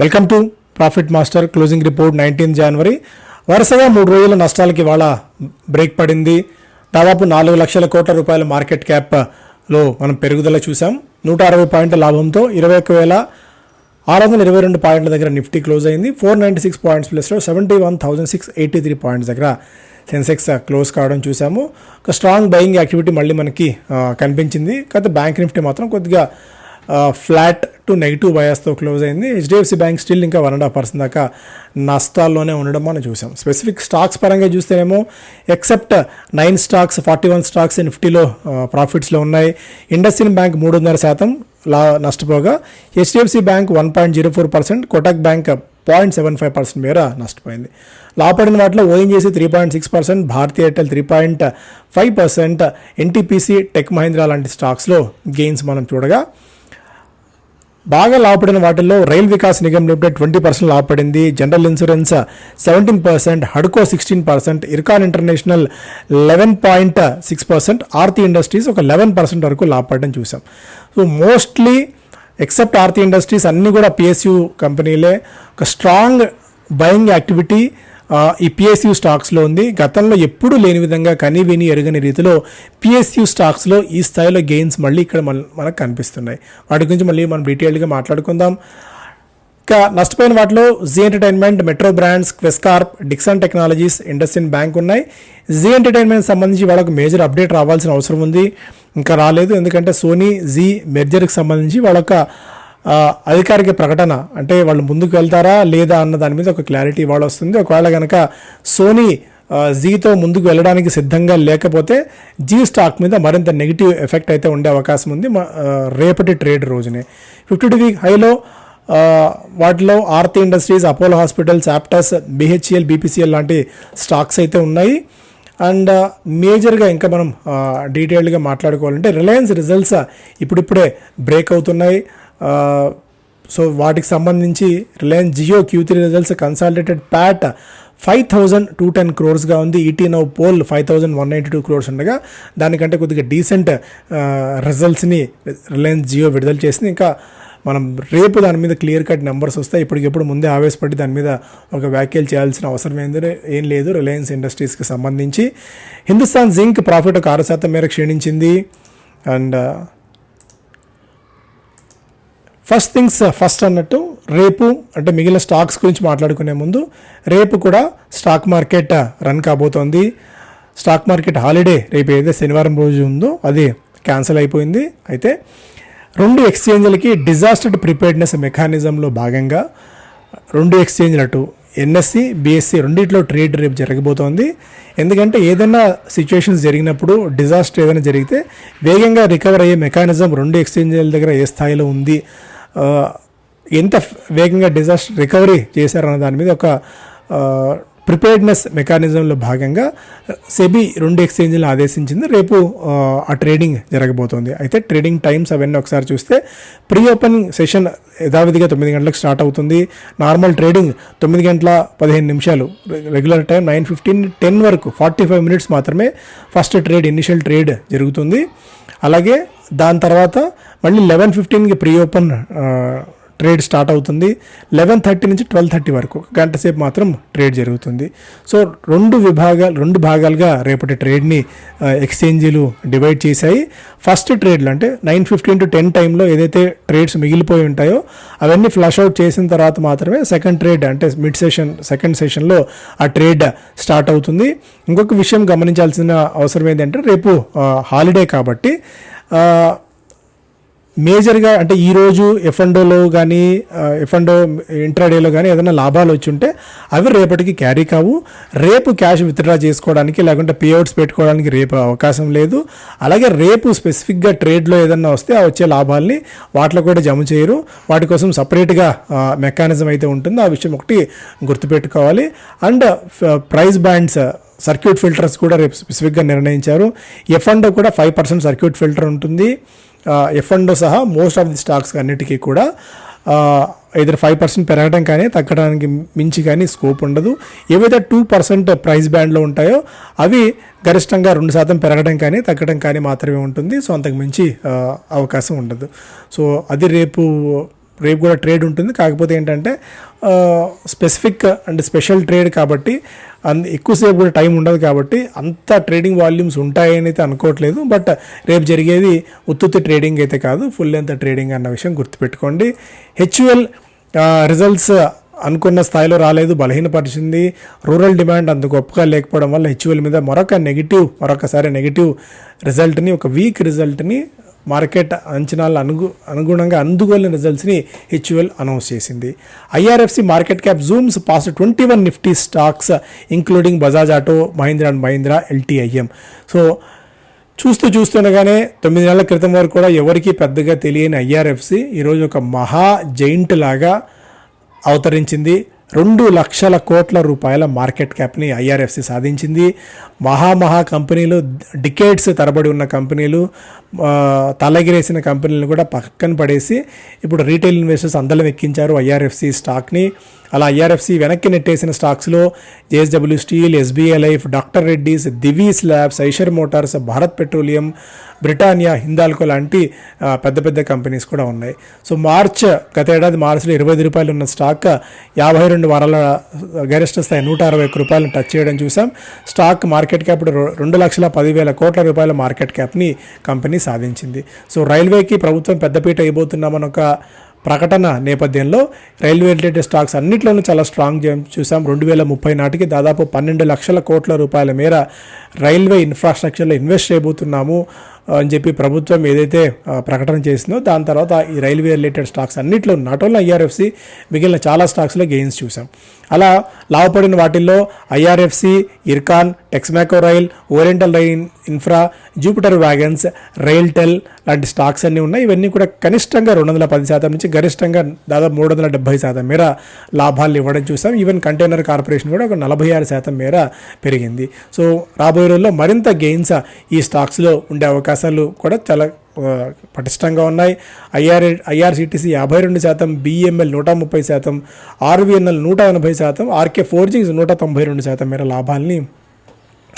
Welcome to profit master closing report nineteen January. వరుసగా మూడు రోజుల నష్టాలకి ఇవాళ బ్రేక్ పడింది. దాదాపు నాలుగు లక్షల కోట్ల రూపాయల మార్కెట్ క్యాప్లో మనం పెరుగుదల చూసాం నూట అరవై పాయింట్ల లాభంతో ఇరవై ఒక వేల ఆరు వందల ఇరవై రెండు పాయింట్ల దగ్గర నిఫ్టీ క్లోజ్ అయింది. ఫోర్ నైంటీ సిక్స్ పాయింట్స్ ప్లస్లో seventy one thousand six eighty three points దగ్గర సెన్సెక్స్ క్లోజ్ కావడం చూసాము ఒక స్ట్రాంగ్ బయింగ్ యాక్టివిటీ మళ్ళీ మనకి కనిపించింది. కాకపోతే బ్యాంక్ నిఫ్టీ మాత్రం కొద్దిగా ఫ్లాట్ టు నెగిటివ్ బయాస్తో క్లోజ్ అయింది. హెచ్డిఎఫ్సి బ్యాంక్ స్టిల్ ఇంకా వన్ అండ్ హాఫ్ పర్సెంట్ దాకా నష్టాల్లోనే ఉండడం మనం చూసాం. స్పెసిఫిక్ స్టాక్స్ పరంగా చూస్తేనేమో except nine stocks forty one stocks నిఫ్టీలో ప్రాఫిట్స్లో ఉన్నాయి. ఇండస్ఇన్ బ్యాంక్ మూడున్నర శాతం లా నష్టపోగా HDFC bank one point zero four percent Kotak bank point seven five percent మేర నష్టపోయింది. లాభపడిన వాటిలో ONGC three point six percent Bharti Airtel three point five percent NTPC tech Mahindra లాంటి స్టాక్స్లో గెయిన్స్ మనం చూడగా బాగా లాభపడిన వాటిల్లో rail Vikas Nigam limited twenty percent లాభపడింది. General insurance seventeen percent హడ్కో sixteen percent IRCON international eleven point six percent Aarti industries ఒక eleven percent వరకు లాభపడడం చూసాం. So mostly except Aarti industries అన్నీ కూడా పిఎస్యు కంపెనీలే. ఒక స్ట్రాంగ్ బయింగ్ యాక్టివిటీ ఈ PSU స్టాక్స్లో ఉంది. గతంలో ఎప్పుడూ లేని విధంగా కని విని ఎరగని రీతిలో పిఎస్యు స్టాక్స్లో ఈ స్థాయిలో గెయిన్స్ మళ్ళీ ఇక్కడ మన మనకు కనిపిస్తున్నాయి. వాటి గురించి మళ్ళీ మనం డీటెయిల్గా మాట్లాడుకుందాం. ఇంకా నష్టపోయిన వాటిలో Zee entertainment metro brands Quess Corp Dixon technologies IndusInd bank ఉన్నాయి. జీ ఎంటర్టైన్మెంట్ సంబంధించి వాళ్ళకు మేజర్ అప్డేట్ రావాల్సిన అవసరం ఉంది. ఇంకా రాలేదు. ఎందుకంటే సోనీ జీ మెర్జర్కి సంబంధించి వాళ్ళొక అధికారిక ప్రకటన అంటే వాళ్ళు ముందుకు వెళ్తారా లేదా అన్న దాని మీద ఒక క్లారిటీ ఇవాళ వస్తుంది ఒకవేళ కనుక సోనీ జీతో ముందుకు వెళ్ళడానికి సిద్ధంగా లేకపోతే జీ స్టాక్ మీద మరింత నెగిటివ్ ఎఫెక్ట్ అయితే ఉండే అవకాశం ఉంది. రేపటి ట్రేడ్ రోజునే. ఫిఫ్టీ టూ వీక్ హైలో వాటిలో Aarti industries Apollo hospitals Aptus BHEL BPCL లాంటి స్టాక్స్ అయితే ఉన్నాయి. అండ్ మేజర్గా ఇంకా మనం డీటెయిల్డ్గా మాట్లాడుకోవాలంటే రిలయన్స్ రిజల్ట్స్ ఇప్పుడిప్పుడే బ్రేక్ అవుతున్నాయి. సో వాటికి సంబంధించి Reliance Jio Q three results consolidated PAT five thousand two ten క్రోర్స్గా ఉంది. ET now poll five thousand one ninety two crores ఉండగా దానికంటే కొద్దిగా డీసెంట్ రిజల్ట్స్ని రిలయన్స్ జియో విడుదల చేసింది. ఇంకా మనం రేపు దాని మీద క్లియర్ కట్ నెంబర్స్ వస్తాయి. ఇప్పటికెప్పుడు ముందే ఆవేశపడి దాని మీద ఒక వ్యాఖ్యలు చేయాల్సిన అవసరం ఏంది ఏం లేదు. రిలయన్స్ ఇండస్ట్రీస్కి సంబంధించి హిందుస్థాన్ జింక్ ప్రాఫిట్ ఒక ఆరు శాతం మేర క్షీణించింది. అండ్ ఫస్ట్ థింగ్స్ ఫస్ట్ అన్నట్టు రేపు అంటే మిగిలిన స్టాక్స్ గురించి మాట్లాడుకునే ముందు రేపు కూడా స్టాక్ మార్కెట్ రన్ కాబోతోంది. స్టాక్ మార్కెట్ హాలిడే రేపు ఏదైతే శనివారం రోజు ఉందో అది క్యాన్సిల్ అయిపోయింది. అయితే రెండు ఎక్స్చేంజ్లకి డిజాస్టర్ ప్రిపేర్డ్నెస్ మెకానిజంలో భాగంగా రెండు ఎక్స్చేంజ్లట్టు ఎన్ఎస్సి బిఎస్సి రెండిట్లో ట్రేడ్ రేపు జరగబోతోంది. ఎందుకంటే ఏదైనా సిచ్యువేషన్స్ జరిగినప్పుడు డిజాస్టర్ ఏదైనా జరిగితే వేగంగా రికవర్ అయ్యే మెకానిజం రెండు ఎక్స్చేంజ్ల దగ్గర ఏ స్థాయిలో ఉంది ఎంత వేగంగా డిజాస్టర్ రికవరీ చేశారన్న దాని మీద ఒక ప్రిపేర్డ్నెస్ మెకానిజంలో భాగంగా సెబీ రెండు ఎక్స్చేంజ్లను ఆదేశించింది. రేపు ఆ, ఆ ట్రేడింగ్ జరగబోతోంది. అయితే ట్రేడింగ్ టైమ్స్ అవన్నీ ఒకసారి చూస్తే ప్రీ ఓపెనింగ్ సెషన్ యథావిధిగా తొమ్మిది గంటలకు స్టార్ట్ అవుతుంది. నార్మల్ ట్రేడింగ్ తొమ్మిది గంటల పదిహేను నిమిషాలు. Regular time nine fifteen ten వరకు ఫార్టీ ఫైవ్ మినిట్స్ మాత్రమే ఫస్ట్ ట్రేడ్ ఇనిషియల్ ట్రేడ్ జరుగుతుంది. అలాగే దాని తర్వాత మళ్ళీ లెవెన్ ఫిఫ్టీన్కి ప్రీ ఓపెన్ ట్రేడ్ స్టార్ట్ అవుతుంది. లెవెన్ థర్టీ నుంచి ట్వెల్వ్ థర్టీ వరకు గంట సేపు మాత్రం ట్రేడ్ జరుగుతుంది. సో రెండు విభాగాలు రెండు భాగాలుగా రేపటి ట్రేడ్ని ఎక్స్చేంజీలు డివైడ్ చేశాయి. ఫస్ట్ ట్రేడ్లు అంటే నైన్ ఫిఫ్టీన్ టు టెన్ టైంలో ఏదైతే ట్రేడ్స్ మిగిలిపోయి ఉంటాయో అవన్నీ ఫ్లష్ అవుట్ చేసిన తర్వాత మాత్రమే సెకండ్ ట్రేడ్ అంటే మిడ్ సెషన్ సెకండ్ సెషన్లో ఆ ట్రేడ్ స్టార్ట్ అవుతుంది. ఇంకొక విషయం గమనించాల్సిన అవసరం ఏంటంటే రేపు హాలిడే కాబట్టి మేజర్గా అంటే ఈరోజు ఎఫ్ఎండోలో కానీ ఎఫ్ఎండో ఇంట్రాడేలో కానీ ఏదైనా లాభాలు వచ్చి ఉంటే అవి రేపటికి క్యారీ కావు. రేపు క్యాష్ విత్డ్రా చేసుకోవడానికి లేకుంటే పేఅవుట్స్ పెట్టుకోవడానికి రేపు అవకాశం లేదు. అలాగే రేపు స్పెసిఫిక్గా ట్రేడ్లో ఏదైనా వస్తే ఆ వచ్చే లాభాల్ని వాటిలో కూడా జమ చేయరు. వాటి కోసం సపరేట్గా మెకానిజం అయితే ఉంటుంది. ఆ విషయం ఒకటి గుర్తుపెట్టుకోవాలి. And price bands circuit filters కూడా రేపు స్పెసిఫిక్గా నిర్ణయించారు. ఎఫ్ఎండో కూడా ఫైవ్ పర్సెంట్ సర్క్యూట్ ఫిల్టర్ ఉంటుంది. ఎఫ్ఎండో సహా మోస్ట్ ఆఫ్ ది స్టాక్స్ అన్నిటికీ కూడా ఇద్దరు ఫైవ్ పర్సెంట్ పెరగడం కానీ తగ్గడానికి మించి కానీ స్కోప్ ఉండదు. ఏవైతే టూ పర్సెంట్ ప్రైస్ బ్యాండ్లో ఉంటాయో అవి గరిష్టంగా రెండు శాతం పెరగడం కానీ తగ్గడం కానీ మాత్రమే ఉంటుంది. సో అంతకు మించి అవకాశం ఉండదు. సో అది రేపు రేపు కూడా ట్రేడ్ ఉంటుంది. కాకపోతే ఏంటంటే స్పెసిఫిక్ అండ్ స్పెషల్ ట్రేడ్ కాబట్టి అంత ఎక్కువసేపు కూడా టైం ఉండదు కాబట్టి అంత ట్రేడింగ్ వాల్యూమ్స్ ఉంటాయని అయితే అనుకోవట్లేదు. బట్ రేపు జరిగేది ఉత్తుత్తి ట్రేడింగ్ అయితే కాదు. ఫుల్ లెంత్ ట్రేడింగ్ అన్న విషయం గుర్తుపెట్టుకోండి. హెచ్యుఎల్ రిజల్ట్స్ అనుకున్న స్థాయిలో రాలేదు. బలహీనపరిచింది. రూరల్ డిమాండ్ అంత గొప్పగా లేకపోవడం వల్ల హెచ్యుఎల్ మీద మరొక నెగిటివ్ మరొకసారి నెగిటివ్ రిజల్ట్ని ఒక వీక్ రిజల్ట్ని మార్కెట్ అంచనాల అనుగు అనుగుణంగా అందుగోలిన రిజల్ట్స్ని హెచ్యుఎల్ అనౌన్స్ చేసింది. IRFC market cap zooms past twenty one Nifty stocks including Bajaj auto Mahindra and Mahindra LTIM so చూస్తూ చూస్తుండగానే తొమ్మిది నెలల క్రితం వరకు కూడా ఎవరికీ పెద్దగా తెలియని ఐఆర్ఎఫ్సి ఈరోజు ఒక మహా జైంట్ లాగా అవతరించింది. రెండు లక్షల కోట్ల రూపాయల మార్కెట్ క్యాప్ని ఐఆర్ఎఫ్సి సాధించింది. మహామహా కంపెనీలు డికేట్స్ తరబడి ఉన్న కంపెనీలు తలగిరేసిన కంపెనీలను కూడా పక్కన పడేసి ఇప్పుడు రీటైల్ ఇన్వెస్టర్స్ అందలం ఎక్కించారు ఐఆర్ఎఫ్సి స్టాక్ని. అలా ఐఆర్ఎఫ్సి వెనక్కి నెట్టేసిన స్టాక్స్లో JSW steel SBI life doctor Reddy's Divi's labs Eicher motors Bharat petroleum Britannia Hindalco లాంటి పెద్ద పెద్ద కంపెనీస్ కూడా ఉన్నాయి. సో మార్చ్ గత ఏడాది మార్చిలో ఇరవై ఐదు రూపాయలు ఉన్న స్టాక్ యాభై రెండు వారాల గరిష్ట స్థాయి నూట అరవై ఒక్క రూపాయలను టచ్ చేయడం చూసాం. స్టాక్ మార్కెట్ క్యాప్ రెండు లక్షల పదివేల కోట్ల రూపాయల మార్కెట్ క్యాప్ని కంపెనీ సాధించింది. సో రైల్వేకి ప్రభుత్వం పెద్దపీట ఇవ్వబోతున్నామని ఒక ప్రకటన నేపథ్యంలో రైల్వే రిలేటెడ్ స్టాక్స్ అన్నింటిలోనూ చాలా స్ట్రాంగ్ చూసాం రెండు వేల ముప్పై నాటికి దాదాపు పన్నెండు లక్షల కోట్ల రూపాయల మేర రైల్వే ఇన్ఫ్రాస్ట్రక్చర్లో ఇన్వెస్ట్ చేయబోతున్నాము. అని చెప్పి ప్రభుత్వం ఏదైతే ప్రకటన చేసిందో దాని తర్వాత ఈ రైల్వే రిలేటెడ్ స్టాక్స్ అన్నిట్లో నాట్ ఓన్లీ ఐఆర్ఎఫ్సి మిగిలిన చాలా స్టాక్స్లో గెయిన్స్ చూసాం. అలా లాభపడిన వాటిల్లో IRFC Ircon Texmaco rail oriental rail infra Jupiter wagons RailTel లాంటి స్టాక్స్ అన్నీ ఉన్నాయి. ఇవన్నీ కూడా కనిష్టంగా రెండు వందల పది శాతం నుంచి గరిష్టంగా దాదాపు మూడు వందల డెబ్బై శాతం మేర లాభాలు ఇవ్వడం చూసాం. ఈవెన్ కంటైనర్ కార్పొరేషన్ కూడా ఒక నలభై ఆరు శాతం మేర పెరిగింది. సో రాబోయే రోజుల్లో మరింత గెయిన్స్ ఈ స్టాక్స్లో ఉండే అవకాశాలు కూడా చాలా పటిష్టంగా ఉన్నాయి. ఐఆర్ ఐఆర్సిటీసీ యాభై రెండు శాతం బిఎంఎల్ నూట ముప్పై శాతం ఆర్వీఎన్ఎల్ నూట ఎనభై శాతం ఆర్కే ఫోర్ నూట తొంభై రెండు శాతం మేర లాభాల్ని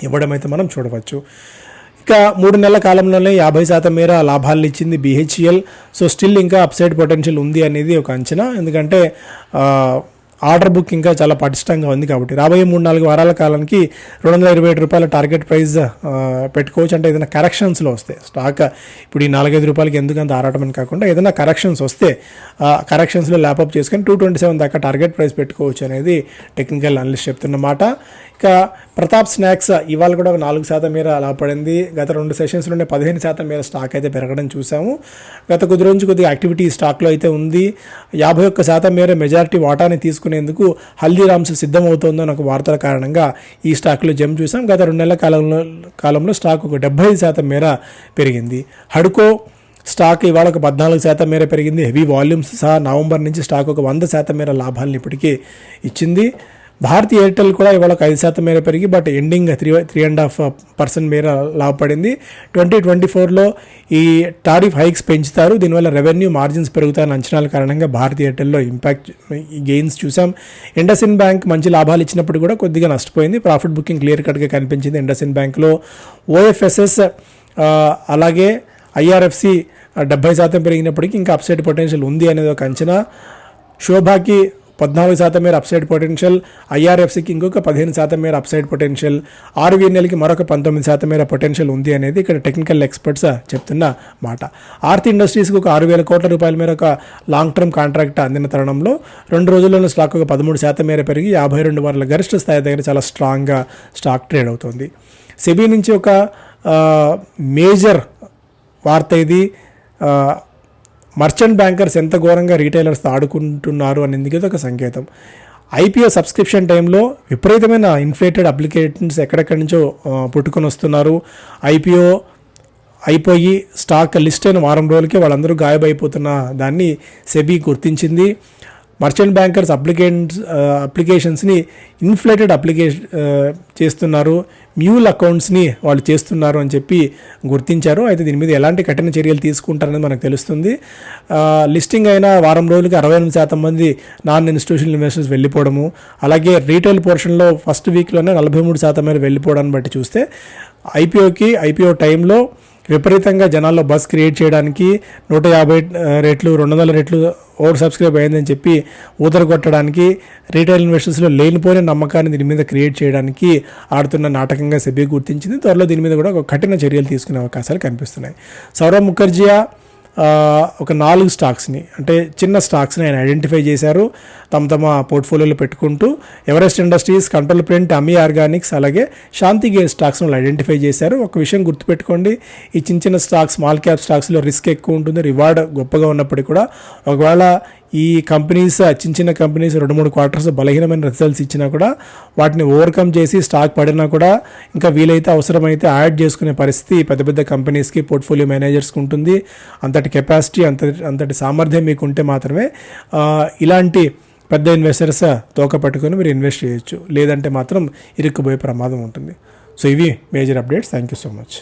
ఇవ్వడం అయితే మనం చూడవచ్చు. ఇక మూడు నెలల కాలంలోనే యాభై శాతం మేర లాభాలను ఇచ్చింది బిహెచ్ఎల్. సో స్టిల్ ఇంకా అప్సైడ్ పొటెన్షియల్ ఉంది అనేది ఒక అంచనా. ఎందుకంటే ఆర్డర్ బుక్ ఇంకా చాలా పటిష్టంగా ఉంది కాబట్టి రాబోయే మూడు నాలుగు వారాల కాలానికి రెండు వందల ఇరవై ఏడు రూపాయల టార్గెట్ ప్రైస్ పెట్టుకోవచ్చు. అంటే ఏదైనా కరెక్షన్స్లో వస్తే స్టాక్ ఇప్పుడు ఈ నాలుగైదు రూపాయలకి ఎందుకు అంత ఆరాటం అని కాకుండా ఏదైనా కరెక్షన్స్ వస్తే కరెక్షన్స్లో ల్యాప్అప్ చేసుకొని టూ ట్వంటీ సెవెన్ దాకా టార్గెట్ ప్రైస్ పెట్టుకోవచ్చు అనేది టెక్నికల్ అనలిస్ట్ చెప్తున్నమాట ఇక ప్రతాప్ స్నాక్స్ ఇవాళ కూడా ఒక నాలుగు శాతం మేర లాభపడింది గత రెండు సెషన్స్లోనే పదిహేను శాతం మేర స్టాక్ అయితే పెరగడం చూసాము. గత కొద్ది రోజు కొద్దిగా యాక్టివిటీ స్టాక్లో అయితే ఉంది. యాభై ఒక్క శాతం మేర మెజారిటీ వాటాని తీసుకునేందుకు హల్దీరామ్స్ సిద్ధమవుతోందని ఒక వార్తల కారణంగా ఈ స్టాక్లో జమ్ చూసాం. గత రెండు నెలల కాలంలో కాలంలో స్టాక్ ఒక డెబ్బై శాతం మేర పెరిగింది. హడ్కో స్టాక్ ఇవాళ ఒక పద్నాలుగు శాతం మేర పెరిగింది. హెవీ వాల్యూమ్స్ సహా నవంబర్ నుంచి స్టాక్ ఒక వంద శాతం మేర లాభాలను ఇప్పటికీ ఇచ్చింది. భారతీ ఎయిర్టెల్ కూడా ఇవాళ ఒక ఐదు శాతం మేర పెరిగి but ending three three and half percent మేర లాభపడింది. ట్వంటీ ట్వంటీ ఫోర్లో ఈ టారిఫ్ హైక్స్ పెంచుతారు. దీనివల్ల రెవెన్యూ మార్జిన్స్ పెరుగుతాయని అంచనాల కారణంగా భారతీ ఎయిర్టెల్లో ఇంపాక్ట్ గెయిన్స్ చూసాం ఇండస్ఇన్ బ్యాంక్ మంచి లాభాలు ఇచ్చినప్పుడు కూడా కొద్దిగా నష్టపోయింది. ప్రాఫిట్ బుకింగ్ క్లియర్ కట్గా కనిపించింది ఇండస్ఇన్ బ్యాంక్లో. ఓఎఫ్ఎస్ఎస్ అలాగే ఐఆర్ఎఫ్సి డెబ్బై శాతం పెరిగినప్పటికీ ఇంకా అప్సైడ్ పొటెన్షియల్ ఉంది అనేది ఒక అంచనా. శోభాకి పద్నాలుగు శాతం మేర అప్సైడ్ పొటెన్షియల్ ఐఆర్ఎఫ్సికి ఇంకొక పదిహేను శాతం మేర అప్సైడ్ పొటెన్షియల్ ఆర్వీఎన్ఎల్కి మరొక పంతొమ్మిది శాతం మేర పొటెన్షియల్ ఉంది అనేది ఇక్కడ టెక్నికల్ ఎక్స్పర్ట్స్ చెప్తున్న మాట. ఆర్తి ఇండస్ట్రీస్కి ఒక ఆరు వేల కోట్ల రూపాయల మేర ఒక లాంగ్ టర్మ్ కాంట్రాక్ట్ అందిన తరుణంలో రెండు రోజుల్లోనే స్టాక్ ఒక పదమూడు శాతం మేర పెరిగి యాభై రెండు వారాల గరిష్ట స్థాయి దగ్గర చాలా స్ట్రాంగ్గా స్టాక్ ట్రేడ్ అవుతుంది. సెబీ నుంచి ఒక మేజర్ వార్త ఇది మర్చెంట్ బ్యాంకర్స్ ఎంత ఘోరంగా రీటైలర్స్తో ఆడుకుంటున్నారు అనేది ఇది ఒక సంకేతం. ఐపీఓ సబ్స్క్రిప్షన్ టైంలో విపరీతమైన ఇన్ఫ్లేటెడ్ అప్లికేషన్స్ ఎక్కడెక్కడి నుంచో పుట్టుకొని వస్తున్నారు. ఐపీఓ అయిపోయి స్టాక్ లిస్ట్ అయిన వారం రోజులకే వాళ్ళందరూ గాయబైపోతున్న దాన్ని సెబీ గుర్తించింది. మర్చెంట్ బ్యాంకర్స్ అప్లికేషన్స్ అప్లికేషన్స్ని ఇన్ఫ్లేటెడ్ అప్లికేషన్ చేస్తున్నారు. మ్యూల్ అకౌంట్స్ని వాళ్ళు చేస్తున్నారు అని చెప్పి గుర్తించారు. అయితే దీని మీద ఎలాంటి కఠిన చర్యలు తీసుకుంటారనేది మనకు తెలుస్తుంది. లిస్టింగ్ అయిన వారం రోజులకి అరవై ఎనిమిది శాతం మంది నాన్ ఇన్స్టిట్యూషనల్ ఇన్వెస్టర్స్ వెళ్ళిపోవడము అలాగే రీటైల్ పోర్షన్లో ఫస్ట్ వీక్లోనే నలభై మూడు శాతం మేర వెళ్ళిపోవడాన్ని బట్టి చూస్తే ఐపీఓకి ఐపీఓ టైంలో విపరీతంగా జనాల్లో బస్ క్రియేట్ చేయడానికి నూట యాభై రేట్లు రెండు వందల రేట్లు ఓవర్ సబ్స్క్రైబ్ అయిందని చెప్పి ఊదర కొట్టడానికి రీటైల్ ఇన్వెస్టర్స్లో లేనిపోయిన నమ్మకాన్ని దీని మీద క్రియేట్ చేయడానికి ఆడుతున్న నాటకంగా సెబీ గుర్తించింది. త్వరలో దీని మీద కూడా ఒక కఠిన చర్యలు తీసుకునే అవకాశాలు కనిపిస్తున్నాయి. సౌరవ్ ముఖర్జియా ఒక నాలుగు స్టాక్స్ని అంటే చిన్న స్టాక్స్ని ఆయన ఐడెంటిఫై చేశారు. తమ తమ పోర్ట్ఫోలియోలో పెట్టుకుంటూ Everest industries control print Ami organics అలాగే శాంతి గేర్ స్టాక్స్ని వాళ్ళు ఐడెంటిఫై చేశారు. ఒక విషయం గుర్తుపెట్టుకోండి ఈ చిన్న చిన్న స్టాక్స్ స్మాల్ క్యాప్ స్టాక్స్లో రిస్క్ ఎక్కువ ఉంటుంది రివార్డ్ గొప్పగా ఉన్నప్పటికీ కూడా. ఒకవేళ ఈ కంపెనీస్ చిన్న చిన్న కంపెనీస్ రెండు మూడు క్వార్టర్స్ బలహీనమైన రిజల్ట్స్ ఇచ్చినా కూడా వాటిని ఓవర్కమ్ చేసి స్టాక్ పడినా కూడా ఇంకా వీలైతే అవసరమైతే యాడ్ చేసుకునే పరిస్థితి పెద్ద పెద్ద కంపెనీస్కి పోర్ట్ఫోలియో మేనేజర్స్కి ఉంటుంది. అంతటి కెపాసిటీ అంత అంతటి సామర్థ్యం మీకు ఉంటే మాత్రమే ఇలాంటి పెద్ద ఇన్వెస్టర్స్ తోక పట్టుకొని మీరు ఇన్వెస్ట్ చేయొచ్చు. లేదంటే మాత్రం ఇరుక్కుపోయే ప్రమాదం ఉంటుంది. సో ఇవి major updates thank you so much